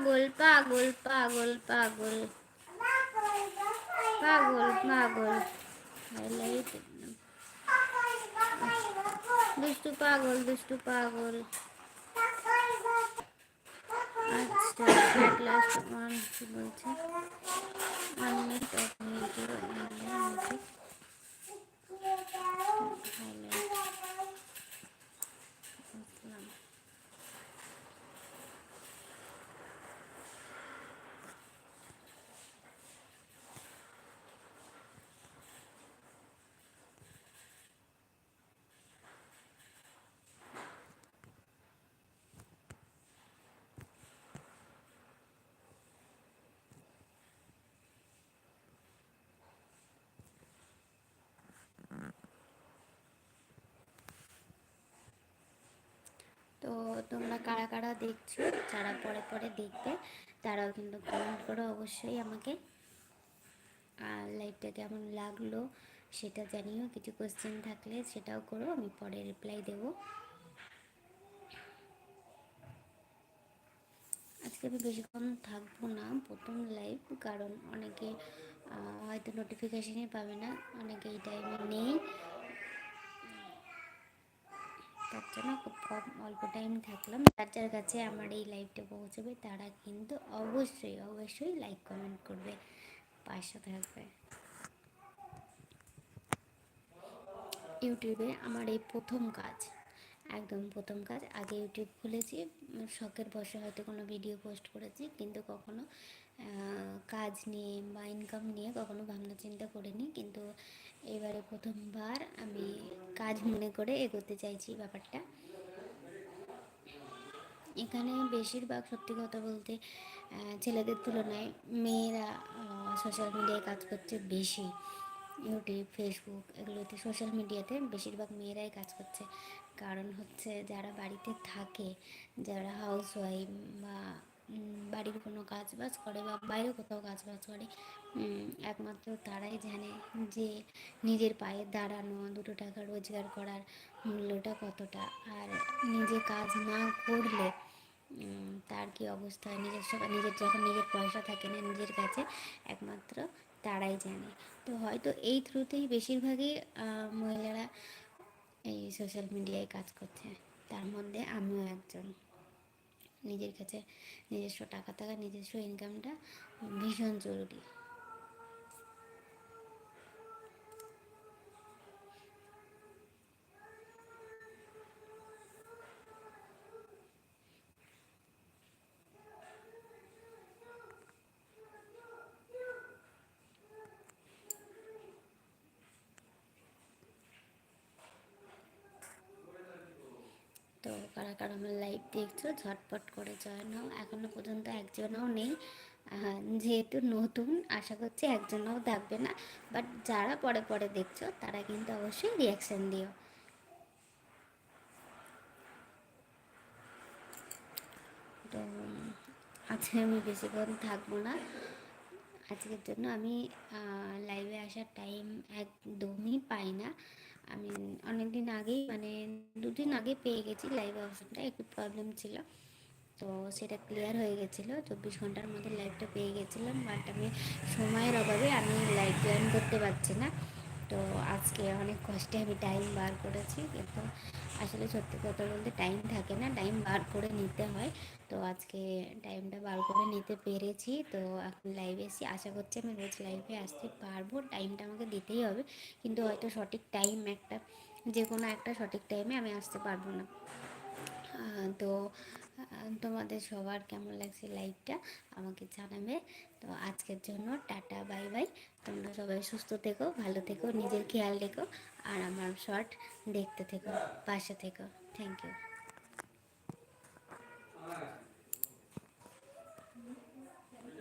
পাগল পাগল পাগল পাগল। পাগল হাইলাইট দুষ্টু পাগল দুষ্টু পাগল। আচ্ছা কি বলছে? Of video music highlight বুঝলাম তো তোমরা কারা কারা দেখছ, যারা পরে পরে দেখবে, তারাও কিন্তু কমেন্ট করো অবশ্যই আমাকে। আর লাইভটা কেমন লাগল সেটা জানিও, কিছু কোশ্চেন থাকলে সেটাও করো, আমি পরে রিপ্লাই দেবো। আজকে আমি বেশিক্ষণ থাকব না, প্রথম লাইভ কারণ অনেকে হয়তো নোটিফিকেশনই পাবে না, অনেকে এই টাইমে নেই। তার জন্য খুব কম, অল্প টাইম থাকলাম। যার যার কাছে আমার এই লাইভটা পৌঁছবে, তারা কিন্তু অবশ্যই অবশ্যই লাইক কমেন্ট করবে, পাশে থাকবে। ইউটিউবে আমার এই প্রথম কাজ, একদম প্রথম কাজ, আগে ইউটিউব খুলেছি শখের বসে হয়তো কোনো ভিডিও পোস্ট করেছি, কিন্তু কখনো কাজ নিয়ে বা ইনকাম নিয়ে কখনো ভাবনা চিন্তা করিনি। কিন্তু এবারে প্রথমবার আমি কাজ মনে করে এগোতে চাইছি ব্যাপারটা। এখানে বেশিরভাগ সত্যি কথা বলতে ছেলেদের তুলনায় মেয়েরা সোশ্যাল মিডিয়ায় কাজ করছে বেশি। ইউটিউব ফেসবুক এগুলোতে সোশ্যাল মিডিয়াতে বেশিরভাগ মেয়েরাই কাজ করছে। কারণ হচ্ছে যারা বাড়িতে থাকে, যারা হাউস ওয়াইফ বা বাড়ির কোনো কাজ বাজ করে বা বাইরে কোথাও কাজ বাজ করে একমাত্র তারাই জানে যে নিজের পায়ে দাঁড়ানো, দুটো টাকা রোজগার করার মূল্যটা কতটা। আর নিজে কাজ না করলে তার কি অবস্থা? নিজের নিজের যখন নিজের পয়সা থাকে না নিজের কাছে, একমাত্র তারাই জানে। তো হয়তো এই থ্রুতেই বেশিরভাগই মহিলারা এই সোশ্যাল মিডিয়ায় কাজ করছে। তার মধ্যে আমিও একজন। নিজের কাছে নিজস্ব টাকা থাকা নিজস্ব ইনকামটা ভীষণ জরুরি। তো কারা কারা আমার লাইভ দেখছ, ঝটপট করে জয়েন হও। এখনও পর্যন্ত একজনও নেই। যেহেতু নতুন, আশা করছি একজনও থাকবে না। বাট যারা পরে পরে দেখছ, তারা কিন্তু অবশ্যই রিয়াকশান দিও। তো, আজকে আমি বেশিক্ষণ থাকব না। আজকের জন্য আমি লাইভে আসার টাইম একদমই পাই না। আমি অনেক দিন আগেই মানে দুদিন আগে পেয়ে গেছি লাইভ অপশনটা একটু প্রবলেম ছিল। তো সেটা ক্লিয়ার হয়ে গেছিল। চব্বিশ ঘণ্টার মধ্যে লাইভটা পেয়ে গেছিলাম। বাট আমি সময়ের অভাবে আমি লাইভ জয়েন করতে পারছি না। তো আজকে অনেক কষ্টে আমি টাইম বার করেছি কিন্তু আসলে সত্যি কথা বলতে টাইম থাকে না টাইম বার করে নিতে হয়। তো আজকে টাইমটা বার করে নিতে পেরেছি। তো এখন লাইভে এসে আশা করছি আমি রোজ লাইভে আসতে পারব। টাইমটা আমাকে দিতেই হবে। কিন্তু হয়তো সঠিক টাইম একটা যে কোনো একটা সঠিক টাইমে আমি আসতে পারব না। তো তোমাদের সবার কেমন লাগছে লাইভটা আমাকে জানাবে। তো আজকের জন্য টাটা, বাই বাই। তোমরা সবাই সুস্থ থেকো, ভালো থেকো, নিজের খেয়াল রেখো, আর আমার শর্ট দেখতে থেকো, পাশে থেকো। Thank you